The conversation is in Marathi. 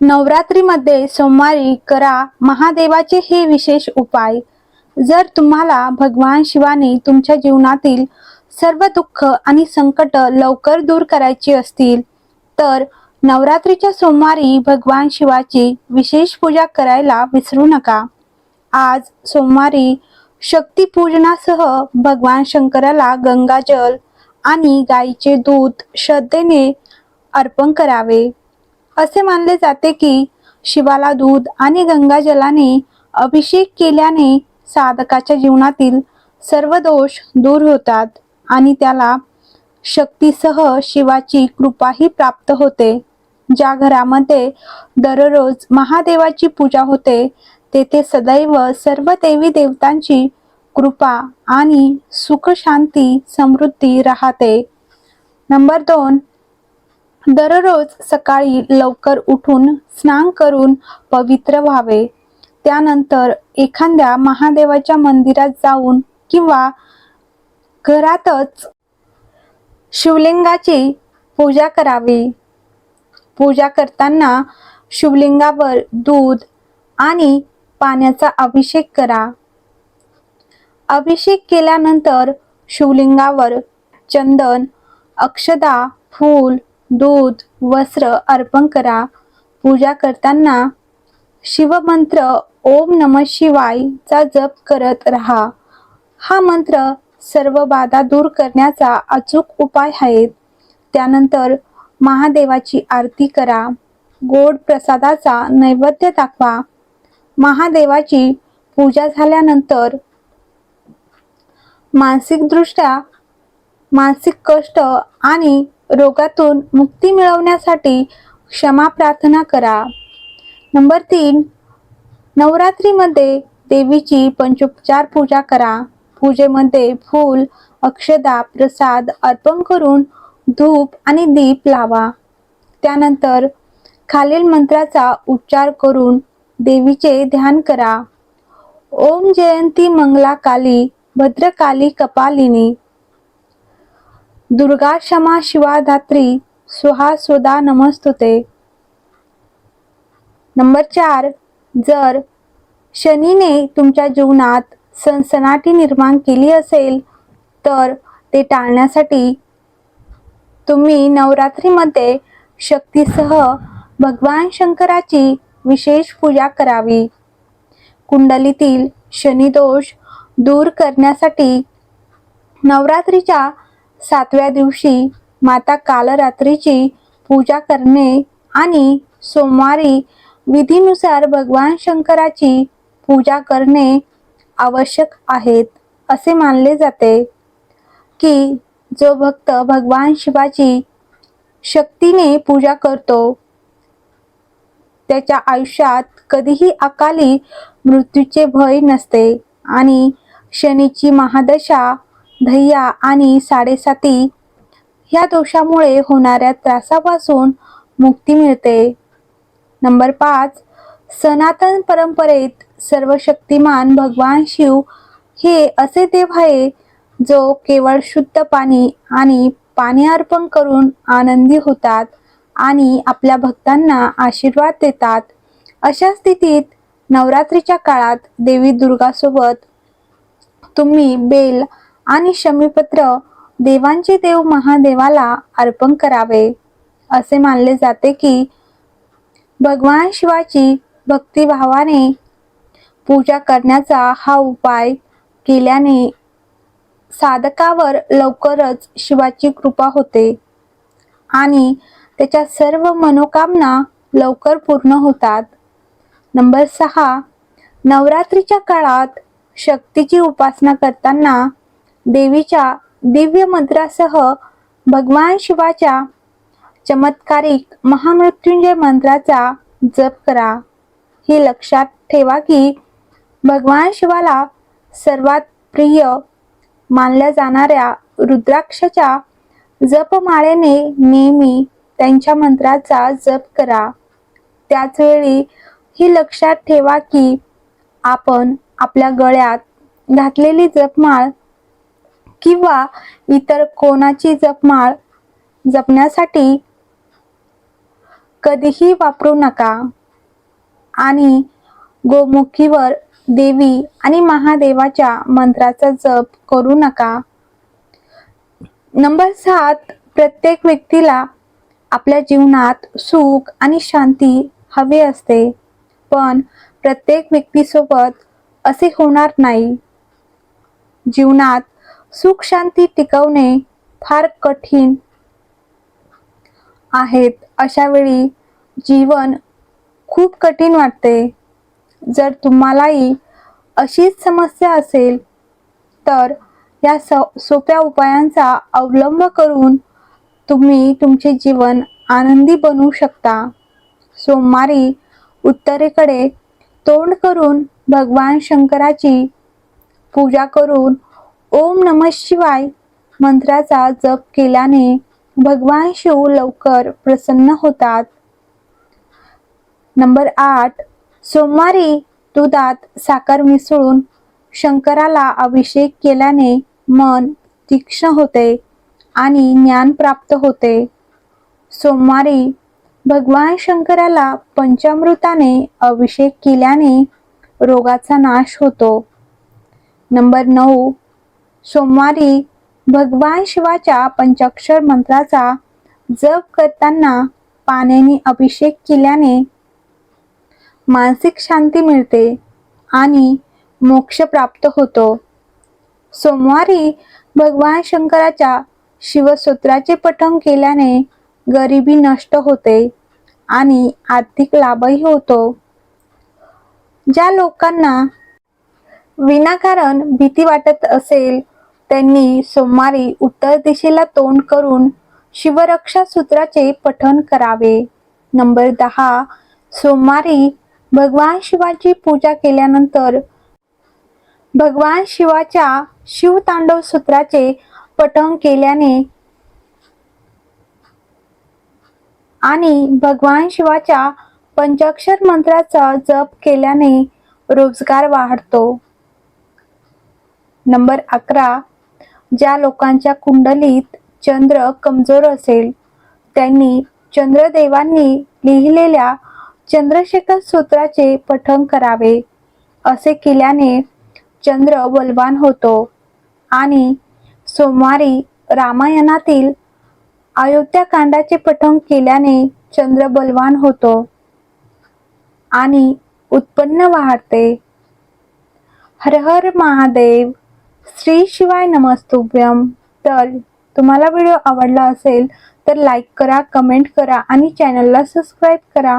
नवरात्रीमध्ये सोमवारी करा महादेवाचे हे विशेष उपाय. जर तुम्हाला भगवान शिवाने तुमच्या जीवनातील सर्व दुःख आणि संकट लवकर दूर करायची असतील तर नवरात्रीच्या सोमवारी भगवान शिवाची विशेष पूजा करायला विसरू नका. आज सोमवारी शक्तीपूजनासह भगवान शंकराला गंगाजल आणि गाईचे दूध श्रद्धेने अर्पण करावे. असे मानले जाते की शिवाला दूध आणि गंगाजलाने अभिषेक केल्याने साधकाच्या जीवनातील सर्व दोष दूर होतात आणि त्याला शक्तीसह शिवाची कृपाही प्राप्त होते. ज्या घरामध्ये दररोज महादेवाची पूजा होते तेथे सदैव सर्व देवी देवतांची कृपा आणि सुख शांती समृद्धी राहते. नंबर दोन दररोज सकाळी लवकर उठून स्नान करून पवित्र व्हावे. त्यानंतर एखाद्या महादेवाच्या मंदिरात जाऊन किंवा घरातच शिवलिंगाची पूजा करावी. पूजा करताना शिवलिंगावर दूध आणि पाण्याचा अभिषेक करा. अभिषेक केल्यानंतर शिवलिंगावर चंदन अक्षदा फूल दूध वस्त्र अर्पण करा. पूजा करताना शिवमंत्र ओम नम शिवायचा जप करत राहा. हा मंत्र सर्व बाधा दूर करण्याचा अचूक उपाय आहे. त्यानंतर महादेवाची आरती करा. गोड प्रसादाचा नैवेद्य दाखवा. महादेवाची पूजा झाल्यानंतर मानसिकदृष्ट्या मानसिक कष्ट आणि रोगातून मुक्ती मिळवण्यासाठी क्षमा प्रार्थना करा. नंबर तीन नवरात्रीमध्ये देवीची पंचोपचार पूजा करा. पूजेमध्ये फूल अक्षदा प्रसाद अर्पण करून धूप आणि दीप लावा. त्यानंतर खालील मंत्राचा उच्चार करून देवीचे ध्यान करा. ओम जयंती मंगला काली भद्रकाली कपालिनी. दुर्गा क्षमा शिवा धात्री सुहा सुदा नमस्तुते. नंबर चार जर शनीने तुमच्या जीवनात सनसनाटी निर्माण केली असेल तर ते टाळण्यासाठी तुम्ही नवरात्रीमध्ये शक्तीसह भगवान शंकराची विशेष पूजा करावी. कुंडलीतील शनिदोष दूर करण्यासाठी नवरात्रीच्या सातव्या दिवशी माता कालरात्रीची पूजा करणे आणि सोमवारी विधीनुसार भगवान शंकराची पूजा करणे आवश्यक आहेत असे मानले जाते. की जो भक्त भगवान शिवाची शक्तीने पूजा करतो त्याच्या आयुष्यात कधीही अकाली मृत्यूचे भय नसते आणि शनीची महादशा धैया आणि साडेसाती ह्या दोषामुळे होणाऱ्या त्रासापासून मुक्ती मिळते. नंबर पाच सनातन परंपरेत सर्वशक्तिमान भगवान शिव हे असे देव आहे जो केवळ शुद्ध पाणी आणि पाणी अर्पण करून आनंदी होतात आणि आपल्या भक्तांना आशीर्वाद देतात. अशा स्थितीत नवरात्रीच्या काळात देवी दुर्गासोबत तुम्ही बेल आणि शमीपत्र देवांचे देव महादेवाला अर्पण करावे. असे मानले जाते की भगवान शिवाची भक्तिभावाने पूजा करण्याचा हा उपाय केल्याने साधकावर लवकरच शिवाची कृपा होते आणि त्याच्या सर्व मनोकामना लवकर पूर्ण होतात. नंबर सहा नवरात्रीच्या काळात शक्तीची उपासना करताना देवीच्या दिव्य मंत्रासह भगवान शिवाच्या चमत्कारिक महामृत्युंजय मंत्राचा जप करा. हे लक्षात ठेवा की भगवान शिवाला सर्वात प्रिय मानल्या जाणाऱ्या रुद्राक्षच्या जपमाळेने नेहमी त्यांच्या मंत्राचा जप करा. त्याच वेळी ही लक्षात ठेवा की आपण आपल्या गळ्यात घातलेली जपमाळ किंवा इतर कोणाची जपमाळ जपण्यासाठी कधीही वापरू नका. आणि गोमुखीवर देवी आणि महादेवाच्या मंत्राचा जप करू नका. नंबर सात प्रत्येक व्यक्तीला आपल्या जीवनात सुख आणि शांती हवी असते. पण प्रत्येक व्यक्तीसोबत असे होणार नाही. जीवनात सुख शांती टिकवणे फार कठीण आहेत. अशा वेळी जीवन खूप कठीण वाटते. जर तुम्हालाही अशीच समस्या असेल तर या स सोप्या उपायांचा अवलंब करून तुम्ही तुमचे जीवन आनंदी बनवू शकता. सोमवारी उत्तरेकडे तोंड करून भगवान शंकराची पूजा करून ओम नम शिवाय मंत्राचा जप केल्याने भगवान शिव लवकर प्रसन्न होतात. नंबर आठ सोमवारी दुधात साखर मिसळून शंकराला अभिषेक केल्याने मन तीक्ष्ण होते आणि ज्ञान प्राप्त होते. सोमवारी भगवान शंकराला पंचामृताने अभिषेक केल्याने रोगाचा नाश होतो. नंबर नऊ सोमवारी भगवान शिवाच्या पंचाक्षर मंत्राचा जप करताना पाण्याने अभिषेक केल्याने मानसिक शांती मिळते आणि मोक्ष प्राप्त होतो. सोमवारी भगवान शंकराच्या शिवसूत्राचे पठण केल्याने गरिबी नष्ट होते आणि आर्थिक लाभही होतो. ज्या लोकांना विनाकारण भीती वाटत असेल त्यांनी सोमवारी उत्तर दिशेला तोंड करून शिवरक्षा सूत्राचे पठण करावे. नंबर दहा सोमवारी भगवान शिवाची पूजा केल्यानंतर भगवान शिवाच्या शिवतांडव सूत्राचे पठण केल्याने आणि भगवान शिवाच्या पंचाक्षर मंत्राचा जप केल्याने रोजगार वाढतो. नंबर अकरा ज्या लोकांच्या कुंडलीत चंद्र कमजोर असेल त्यांनी चंद्रदेवांनी लिहिलेल्या चंद्रशेखर सूत्राचे पठण करावे. असे केल्याने चंद्र बलवान होतो आणि सोमवारी रामायणातील अयोध्याकांडाचे पठण केल्याने चंद्र बलवान होतो आणि उत्पन्न वाढते. हर हर महादेव श्री शिवाय नमस्तुभ्यम. तर तुम्हाला व्हिडिओ आवडला असेल तर लाईक करा कमेंट करा आणि चॅनलला सबस्क्राईब करा.